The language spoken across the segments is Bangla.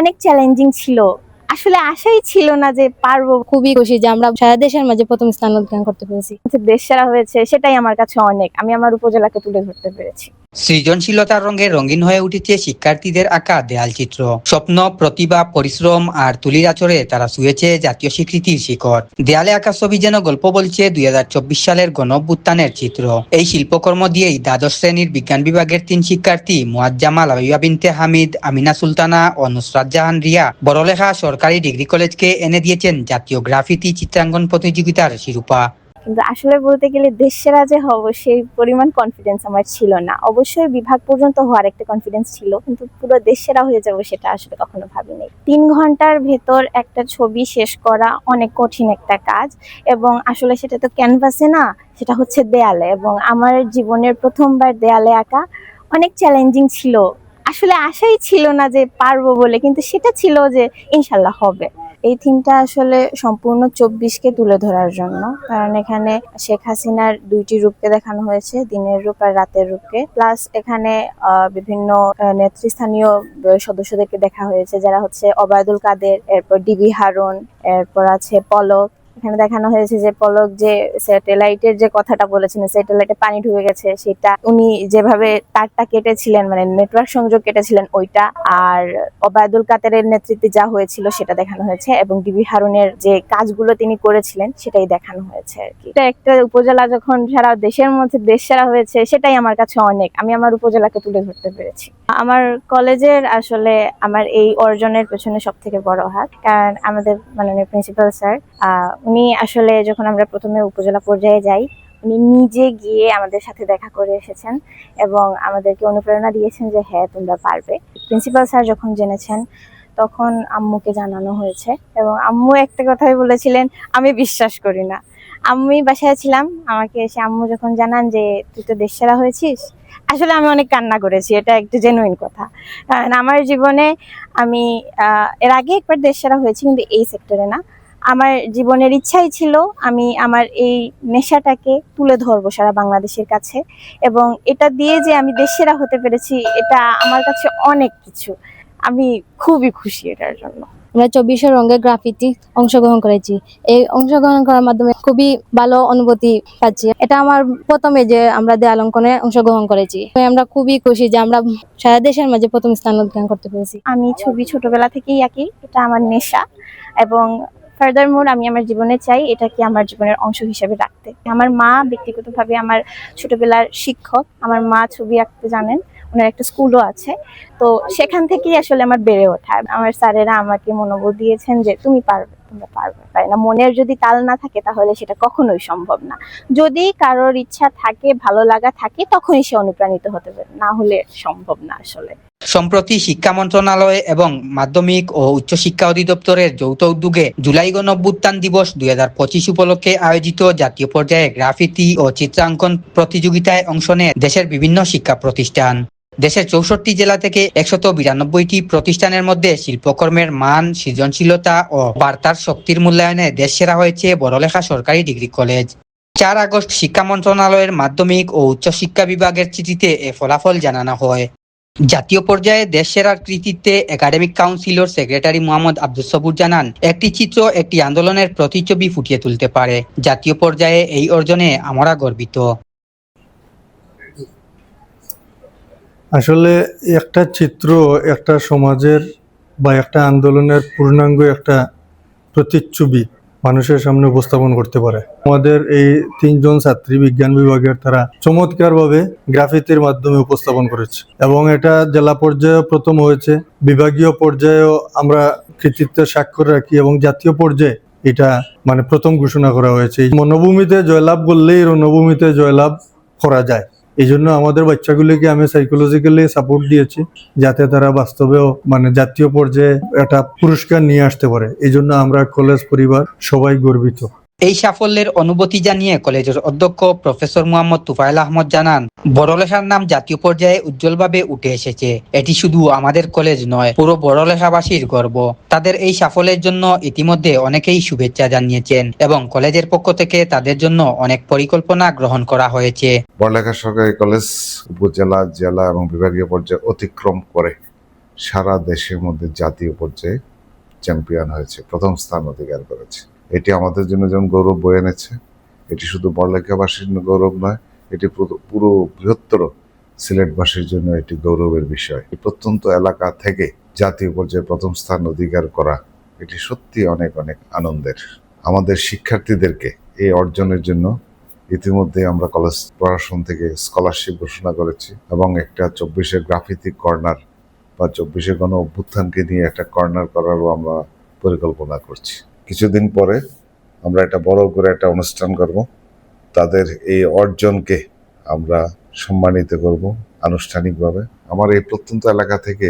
অনেক চ্যালেঞ্জিং ছিল। আসলে আশাই ছিল না যে পারব। খুবই খুশি যে আমরা সারা দেশের মাঝে প্রথম স্থান অধিকার করতে পেরেছি। দেশ সেরা হয়েছে সেটাই আমার কাছে অনেক। আমি আমার উপজেলাকে তুলে ধরতে পেরেছি। সৃজনশীলতার রঙে রঙিন হয়ে উঠেছে শিক্ষার্থীদের আঁকা দেয়াল চিত্র। স্বপ্ন, প্রতিভা, পরিশ্রম আর তুলির আচরে তারা শুয়েছে জাতীয় স্বীকৃতির শিখর। দেয়ালে আঁকা ছবি যেন গল্প বলছে দুই হাজার চব্বিশ সালের গণ চিত্র। এই শিল্পকর্ম দিয়েই দ্বাদশ শ্রেণির বিজ্ঞান বিভাগের তিন শিক্ষার্থী মুয়াজ্জামা লাবিবা বিনতে হামিদ, আমিনা সুলতানা ও নুসরাত জাহান রিয়া বড়লেখা সরকারি ডিগ্রি কলেজকে এনে দিয়েছেন জাতীয় গ্রাফিতি চিত্রাঙ্কন প্রতিযোগিতার শিরোপা। কিন্তু আসলে বলতে গেলে দেশ সেরা যে হব সেই পরিমাণ কনফিডেন্স আমার ছিল না। অবশ্যই বিভাগ পর্যন্ত হওয়ার একটা কনফিডেন্স ছিল, কিন্তু পুরো দেশ সেরা হয়ে যাব সেটা আসলে কখনো ভাবিনি। তিন ঘণ্টার ভেতর একটা ছবি শেষ করা অনেক কঠিন একটা কাজ এবং আসলে সেটা তো ক্যানভাসে না, সেটা হচ্ছে দেয়ালে এবং আমার জীবনের প্রথমবার দেয়ালে আঁকা অনেক চ্যালেঞ্জিং ছিল। আসলে আশাই ছিল না যে পারব বলে, কিন্তু সেটা ছিল যে ইনশাল্লাহ হবে। এই থিমটা আসলে সম্পূর্ণ চব্বিশকে তুলে ধরার জন্য। কারণ এখানে শেখ হাসিনার দুইটি রূপকে দেখানো হয়েছে, দিনের রূপ আর রাতের রূপকে। প্লাস এখানে বিভিন্ন নেতৃস্থানীয় সদস্যদেরকে দেখা হয়েছে, যারা হচ্ছে অবায়দুল কাদের, এরপর ডিবি হারুন, এরপর আছে পলক এখানে দেখানো হয়েছে যে পলক যে স্যাটেলাইটের যে কথাটা বলেছেন, স্যাটেলাইটে পানি ঢুকে গেছে, সেটা উনি যেভাবে তারটা কেটেছিলেন মানে নেটওয়ার্ক সংযোগ কেটেছিলেন ওইটা, আর অবায়দুল কাতারের নেতৃত্বে যা হয়েছিল সেটা দেখানো হয়েছে, এবং ডিবি হারুনের যে কাজগুলো তিনি করেছিলেন, সেটাই দেখানো হয়েছে আর কি। একটা উপজেলা যখন সারা দেশের মধ্যে, দেশ সেরা হয়েছে, সেটাই আমার কাছে অনেক। আমি আমার উপজেলাকে তুলে ধরতে পেরেছি। আমার কলেজের আসলে আমার এই অর্জনের পেছনে সব থেকে বড় হাত, কারণ আমাদের মাননীয় প্রিন্সিপাল স্যার উনি আসলে যখন আমরা প্রথমে উপজেলা পর্যায়ে যাই, উনি নিজে গিয়ে আমাদের সাথে দেখা করে এসেছেন এবং আমাদেরকে অনুপ্রেরণা দিয়েছেন যে হ্যাঁ তোমরা পারবে। প্রিন্সিপাল স্যার যখন জেনেছেন, তখন আম্মুকে জানানো হয়েছে এবং আম্মু একটা কথাই বলেছিলেন, আমি বিশ্বাস করি না। আমি বাসায় ছিলাম, আমাকে এসে আম্মু যখন জানান যে, তুই তো দেশ সেরা হয়েছিস? আসলে আমি অনেক কান্না করেছি, এটা একটু জেনুইন কথা। কারণ আমার জীবনে আমি এর আগে একবার দেশ সেরা হয়েছি কিন্তু এই সেক্টরে না। আমার জীবনের ইচ্ছাই ছিল আমি আমার এই নেশাটাকে তুলে ধরবো সারা বাংলাদেশের কাছে। এবং এটা দিয়ে যে আমি দেশেরা হতে পেরেছি এটা আমার কাছে অনেক কিছু। আমি খুবই খুশি এটার জন্য। আমরা চব্বিশে রঙের গ্রাফিতি অংশগ্রহণ করেছি। এই অংশগ্রহণ করার মাধ্যমে খুবই ভালো অনুভূতি পাচ্ছি। এটা আমার প্রথমে যে আমরা দেয়াল অঙ্কনে অংশগ্রহণ করেছি। আমরা খুবই খুশি যে আমরা সারা দেশের মাঝে প্রথম স্থান অধিকার করতে পেরেছি। আমি ছবি ছোটবেলা থেকেই আঁকি এটা আমার নেশা। এবং ফার্দার মোর আমি আমার জীবনে চাই এটাকে আমার জীবনের অংশ হিসেবে রাখতে। আমার মা ব্যক্তিগতভাবে আমার ছোটবেলার শিক্ষক। আমার মা ছবি আঁকতে জানেন, ওনার একটা স্কুলও আছে। তো সেখান থেকেই আসলে আমার বেড়ে ওঠা। আমার স্যারেরা আমাকে মনোবল দিয়েছেন যে, তুমি পারবে, তোমরা পারবে। তাই না? মনের যদি তাল না থাকে, তাহলে সেটা কখনোই সম্ভব না। যদি কারোর ইচ্ছা থাকে, ভালো লাগা থাকে, তখনই সে অনুপ্রাণিত হতে পারে। না হলে সম্ভব না আসলে। সম্প্রতি শিক্ষা মন্ত্রণালয় এবং মাধ্যমিক ও উচ্চশিক্ষা অধিদপ্তরের যৌথ উদ্যোগে জুলাই গণ অভ্যুত্থান দিবস দুই হাজার পঁচিশ উপলক্ষে আয়োজিত জাতীয় পর্যায়ে গ্রাফিতি ও চিত্রাঙ্কন প্রতিযোগিতায় অংশ নেয় দেশের বিভিন্ন শিক্ষা প্রতিষ্ঠান। দেশের চৌষট্টি জেলা থেকে একশত বিরানব্বইটি প্রতিষ্ঠানের মধ্যে শিল্পকর্মের মান, সৃজনশীলতা ও বার্তার শক্তির মূল্যায়নে দেশ সেরা হয়েছে বড়লেখা সরকারি ডিগ্রি কলেজ। চার আগস্ট শিক্ষা মন্ত্রণালয়ের মাধ্যমিক ও উচ্চশিক্ষা বিভাগের চিঠিতে এ ফলাফল জানানো হয়। জাতীয় পর্যায়ে দেশ সেরার কৃতিত্বে academic councillor secretary Mohammad Abdul Sabur জানান, একটি চিত্র একটি আন্দোলনের প্রতিচ্ছবি ফুটিয়ে তুলতে পারে। জাতীয় পর্যায়ে এই অর্জনে আমরা গর্বিত। আসলে একটা চিত্র একটা সমাজের বা একটা আন্দোলনের পূর্ণাঙ্গ একটা প্রতিচ্ছবি মানুষের সামনে উপস্থাপন করতে পারে। আমাদের এই তিনজন ছাত্রী বিজ্ঞান বিভাগের তারা চমৎকারভাবে গ্রাফিতির মাধ্যমে উপস্থাপন করেছে এবং এটা জেলা পর্যায়েও প্রথম হয়েছে। বিভাগীয় পর্যায়েও আমরা কৃতিত্বের স্বাক্ষর রাখি এবং জাতীয় পর্যায়ে এটা মানে প্রথম ঘোষণা করা হয়েছে। মনোভূমিতে জয়লাভ করলেই রণভূমিতে জয়লাভ করা যায়। এই জন্য আমাদের বাচ্চাগুলিকে আমি সাইকোলজিক্যালি সাপোর্ট দিয়েছি, যাতে তারা বাস্তবেও মানে জাতীয় পর্যায়ে একটা পুরস্কার নিয়ে আসতে পারে। এই জন্য আমরা কলেজ পরিবার সবাই গর্বিত। এই সাফল্যের অনুভূতি জানিয়ে কলেজের অধ্যক্ষ প্রফেসর মোহাম্মদ তুফাইল আহমদ জানান বড়লেখার নাম জাতীয় পর্যায়ে উজ্জ্বলভাবে উঠে এসেছে। এটি শুধু আমাদের কলেজ নয়, পুরো বড়লেখাবাসীর গর্ব। তাদের এই সাফল্যের জন্য ইতিমধ্যে অনেকেই শুভেচ্ছা জানিয়েছেন এবং কলেজের পক্ষ থেকে তাদের জন্য অনেক পরিকল্পনা গ্রহণ করা হয়েছে। বড়লেখা সরকারি কলেজ উপজেলা, জেলা এবং বিভাগীয় পর্যায়ে অতিক্রম করে সারা দেশের মধ্যে জাতীয় পর্যায়ে চ্যাম্পিয়ন হয়েছে, প্রথম স্থান অধিকার করেছে। এটি আমাদের জন্য যেমন গৌরব বয়ে এনেছে, এটি শুধু বড়লেখাবাসীর গৌরব নয়, এটি পুরো- বৃহত্তর সিলেটবাসীর জন্য এটি গৌরবের বিষয়। প্রত্যন্ত এলাকা থেকে জাতীয় পর্যায়ে প্রথম স্থান অধিকার করা, এটি সত্যি অনেক অনেক আনন্দের। আমাদের শিক্ষার্থীদেরকে এই অর্জনের জন্য ইতিমধ্যে আমরা কলেজ প্রশাসন থেকে স্কলারশিপ ঘোষণা করেছি এবং একটা চব্বিশে গ্রাফিতিক কর্নার বা চব্বিশে গণ অভ্যুত্থানকে নিয়ে একটা কর্নার করারও আমরা পরিকল্পনা করছি। কিছুদিন পরে আমরা একটা বড় করে একটা অনুষ্ঠান করব। তাদের এই অর্জনকে আমরা সম্মানিত করব আনুষ্ঠানিকভাবে। আমার এই প্রত্যন্ত এলাকা থেকে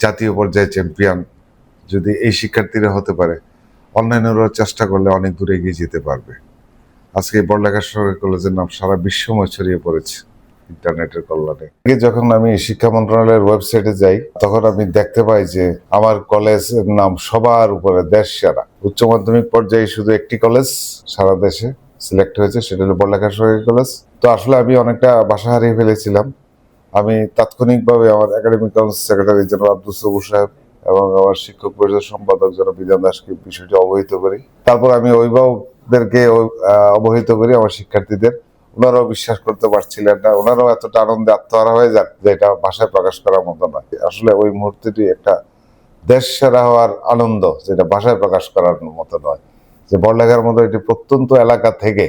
জাতীয় পর্যায়ে চ্যাম্পিয়ন যদি এই শিক্ষার্থীরা হতে পারে অনলাইনেরও চেষ্টা করলে অনেক দূরে এগিয়ে যেতে পারবে। আজকে বড়লেখা সরকারি কলেজের নাম সারা বিশ্বময় ছড়িয়ে পড়েছে। ইন্টারনেটের কল্যাণে। যখন আমি শিক্ষা মন্ত্রণালয়ের ওয়েবসাইটে যাই, তখন আমি দেখতে পাই যে আমার কলেজের নাম সবার উপরে দেশ সেরা। উচ্চ মাধ্যমিক পর্যায়ে শুধু একটি কলেজ সারা দেশে সিলেক্ট হয়েছে, সেটা হলো বড়লেখা সরকারি কলেজ। তো আসলে আমি অনেকটা বাসা হারিয়ে ফেলেছিলাম। আমি তাৎক্ষণিকভাবে আমার academic council secretary general Abdul Sabur সাহেব এবং আমার শিক্ষক পরিষদ সম্পাদক জনাব বিধান দাসকে বিষয়টি অবহিত করি। তারপর আমি অভিভাবকদেরকে অবহিত করি আমার শিক্ষার্থীদের। ওনারাও বিশ্বাস করতে পারছিলেন না। ওনারাও এতটা আনন্দে আত্মহারা হয়ে যান যে এটা ভাষায় প্রকাশ করার মতো নয়। আসলে ওই মুহূর্তটি একটা দেশ সেরা হওয়ার আনন্দ যেটা ভাষায় প্রকাশ করার মতো নয়। যে বড়লেখার মতো একটি প্রত্যন্ত এলাকা থেকে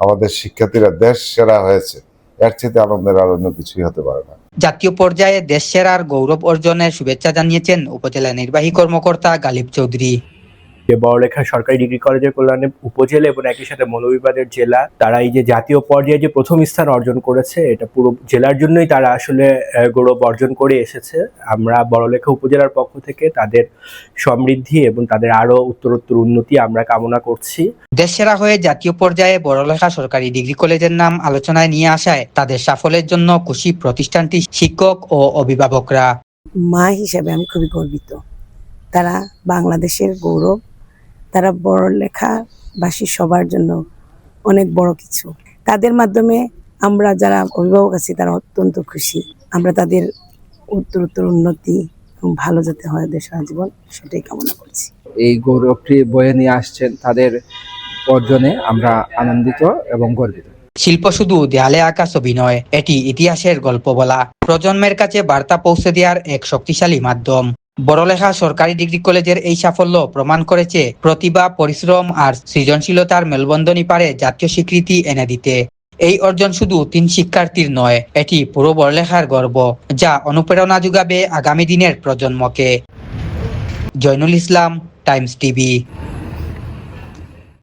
আমাদের শিক্ষার্থীরা দেশ সেরা হয়েছে, এর চেয়ে আনন্দের আর অন্য কিছুই হতে পারে না। জাতীয় পর্যায়ে দেশ সেরার গৌরব অর্জনের শুভেচ্ছা জানিয়েছেন উপজেলা নির্বাহী কর্মকর্তা গালিব চৌধুরী। যে বড়লেখা সরকারি ডিগ্রি কলেজের কল্যাণে উপজেলা এবং একই সাথে মৌলভীবাজার জেলা তারা এই যে জাতীয় পর্যায়ে যে প্রথম স্থান অর্জন করেছে এটা পুরো জেলার জন্যই তারা আসলে আহ, গৌরব অর্জন করে এসেছে। আমরা বড়লেখা উপজেলার পক্ষ থেকে তাদের সমৃদ্ধি এবং তাদের আরও উত্তরোত্তর উন্নতি আমরা কামনা করছি। দেশ সেরা হয়ে জাতীয় পর্যায়ে বড়লেখা সরকারি ডিগ্রি কলেজের নাম আলোচনায় নিয়ে আসায় তাদের সাফল্যের জন্য খুশি প্রতিষ্ঠানটি শিক্ষক ও অভিভাবকরা। মা হিসাবে আমি খুবই গর্বিত। তারা বাংলাদেশের গৌরব তারা বড় লেখাভাষী সবার জন্য অনেক বড় কিছু। তাদের মাধ্যমে আমরা যারা অভিভাবক আছি তারা অত্যন্ত খুশি। আমরা তাদের উত্তর উত্তর উন্নতি এবং ভালো যাতে হয় ওদের সারা জীবন সেটাই কামনা করছি। এই গৌরবটি বয়ে নিয়ে আসছেন তাদের অর্জনে আমরা আনন্দিত এবং গর্বিত। শিল্প শুধু দেয়ালে আঁকা ছবি নয় এটি ইতিহাসের গল্প বলা। প্রজন্মের কাছে বার্তা পৌঁছে দেওয়ার এক শক্তিশালী মাধ্যম। বড়লেখা সরকারি ডিগ্রি কলেজের এই সাফল্য প্রমাণ করেছে প্রতিভা, পরিশ্রম আর সৃজনশীলতার মেলবন্ধনী পারে জাতীয় স্বীকৃতি এনে দিতে। এই অর্জন শুধু তিন শিক্ষার্থীর নয়, এটি পুরো বড়লেখার গর্ব, যা অনুপ্রেরণা যোগাবে আগামী দিনের প্রজন্মকে। Zainul Islam, Times TV.